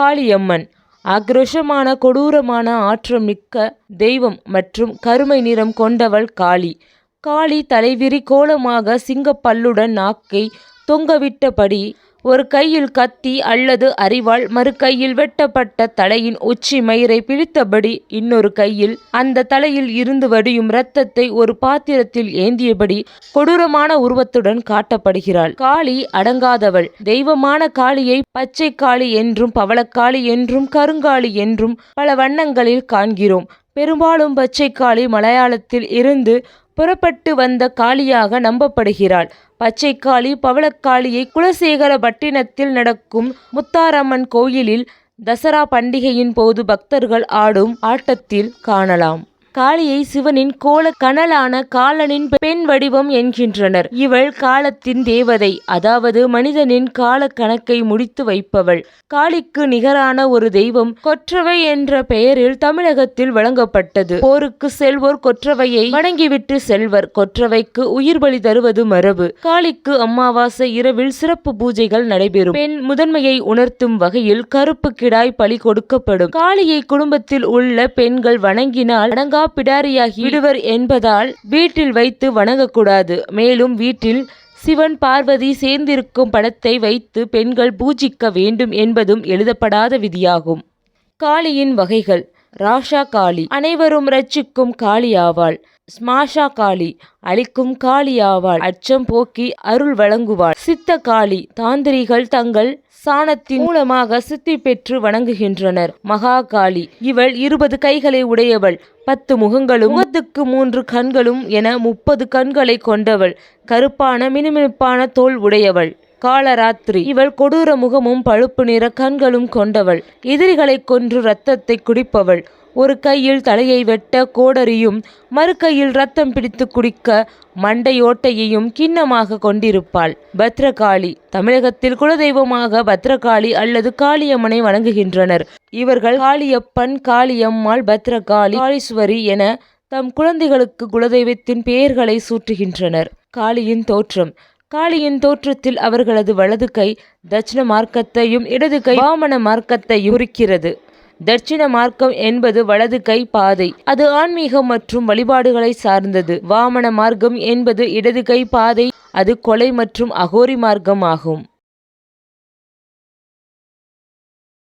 காளியம்மன். ஆக்ரோஷமான கொடூரமான ஆற்றல் மிக்க தெய்வம் மற்றும் கருமை நிறம் கொண்டவள் காளி. காளி தலைவிரி கோலமாக சிங்கப்பல்லுடன் நாக்கை தொங்கவிட்டபடி ஒரு கையில் கத்தி அல்லது அரிவாள் மறு கையில் வெட்டப்பட்ட தலையின் உச்சி மயிரை பிடித்தபடி இன்னொரு கையில் அந்த தலையில் இருந்து வடியும் இரத்தத்தை ஒரு பாத்திரத்தில் ஏந்தியபடி கொடூரமான உருவத்துடன் காட்டப்படுகிறாள். காளி அடங்காதவள். தெய்வமான காளியை பச்சை காளி என்றும் பவளக்காளி என்றும் கருங்காளி என்றும் பல வண்ணங்களில் காண்கிறோம். பெரும்பாலும் பச்சை காளி மலையாளத்தில் இருந்து புறப்பட்டு வந்த காளியாக நம்பப்படுகிறாள். பச்சைக்காளி பவளக்காளியை குலசேகர பட்டினத்தில் நடக்கும் முத்தாரம்மன் கோயிலில் தசரா பண்டிகையின் போது பக்தர்கள் ஆடும் ஆட்டத்தில் காணலாம். காளியை சிவனின் கோல கனலான காலனின் பெண் வடிவம் என்கின்றனர். இவள் காலத்தின் தேவதை அதாவது மனிதனின் கால கணக்கை முடித்து வைப்பவள். காளிக்கு நிகரான ஒரு தெய்வம் கொற்றவை என்ற பெயரில் தமிழகத்தில் வழங்கப்பட்டது. போருக்கு செல்வோர் கொற்றவையை வணங்கிவிட்டு செல்வர் கொற்றவைக்கு உயிர் பலி தருவது மரபு. காளிக்கு அமாவாசை இரவில் சிறப்பு பூஜைகள் நடைபெறும். பெண் முதன்மையை உணர்த்தும் வகையில் கருப்பு கிடாய் பலி கொடுக்கப்படும். காளியை குடும்பத்தில் உள்ள பெண்கள் வணங்கினால் அடங்கா பிடாரியாகி விடுவர் என்பதால் வீட்டில் வைத்து வணங்கக்கூடாது. மேலும் வீட்டில் சிவன் பார்வதி சேர்ந்திருக்கும் படத்தை வைத்து பெண்கள் பூஜிக்க வேண்டும் என்பதும் எழுதப்படாத விதியாகும். காளியின் வகைகள். ராஷா காளி. அனைவரும் ரட்சிக்கும் காளி ஆவாள் ஸ்மாஷா காளி. அளிக்கும் காளி ஆவாள் அச்சம் போக்கி அருள் வழங்குவாள். சித்த காளி. தாந்திரிகள் தங்கள் சாணத்தின் மூலமாக சித்தி பெற்று வணங்குகின்றனர். மகாகாளி இவள் இருபது கைகளை உடையவள் பத்து முகங்களும் முகத்துக்கு மூன்று கண்களும் என முப்பது கண்களை கொண்டவள். கருப்பான மினுமினுப்பான தோல் உடையவள். காலராத்திரி. இவள் கொடூர முகமும் பழுப்பு நிற கண்களும் கொண்டவள். எதிரிகளை கொன்று இரத்தத்தை குடிப்பவள். ஒரு கையில் தலையை வெட்ட கோடரியும் மறு கையில் ரத்தம் பிடித்து குடிக்க மண்டையோட்டையையும் கிண்ணமாக கொண்டிருப்பாள். பத்ரகாளி. தமிழகத்தில் குலதெய்வமாக பத்ரகாளி அல்லது காளியம்மனை வணங்குகின்றனர். இவர்கள் காளியப்பன் காளியம்மாள் பத்ரகாளி காளீஸ்வரி என தம் குழந்தைகளுக்கு குலதெய்வத்தின் பெயர்களை சூட்டுகின்றனர். காளியின் தோற்றம். காளியின் தோற்றத்தில் அவர்களது வலது கை தட்சிண மார்க்கத்தையும் இடது கை வாமன மார்க்கத்தையும் குறிக்கிறது. தட்சிண மார்க்கம் என்பது வலது கை பாதை. அது ஆன்மீகம் மற்றும் வழிபாடுகளை சார்ந்தது. வாமன மார்க்கம் என்பது இடது கை பாதை. அது கொலை மற்றும் அகோரி மார்க்கம் ஆகும்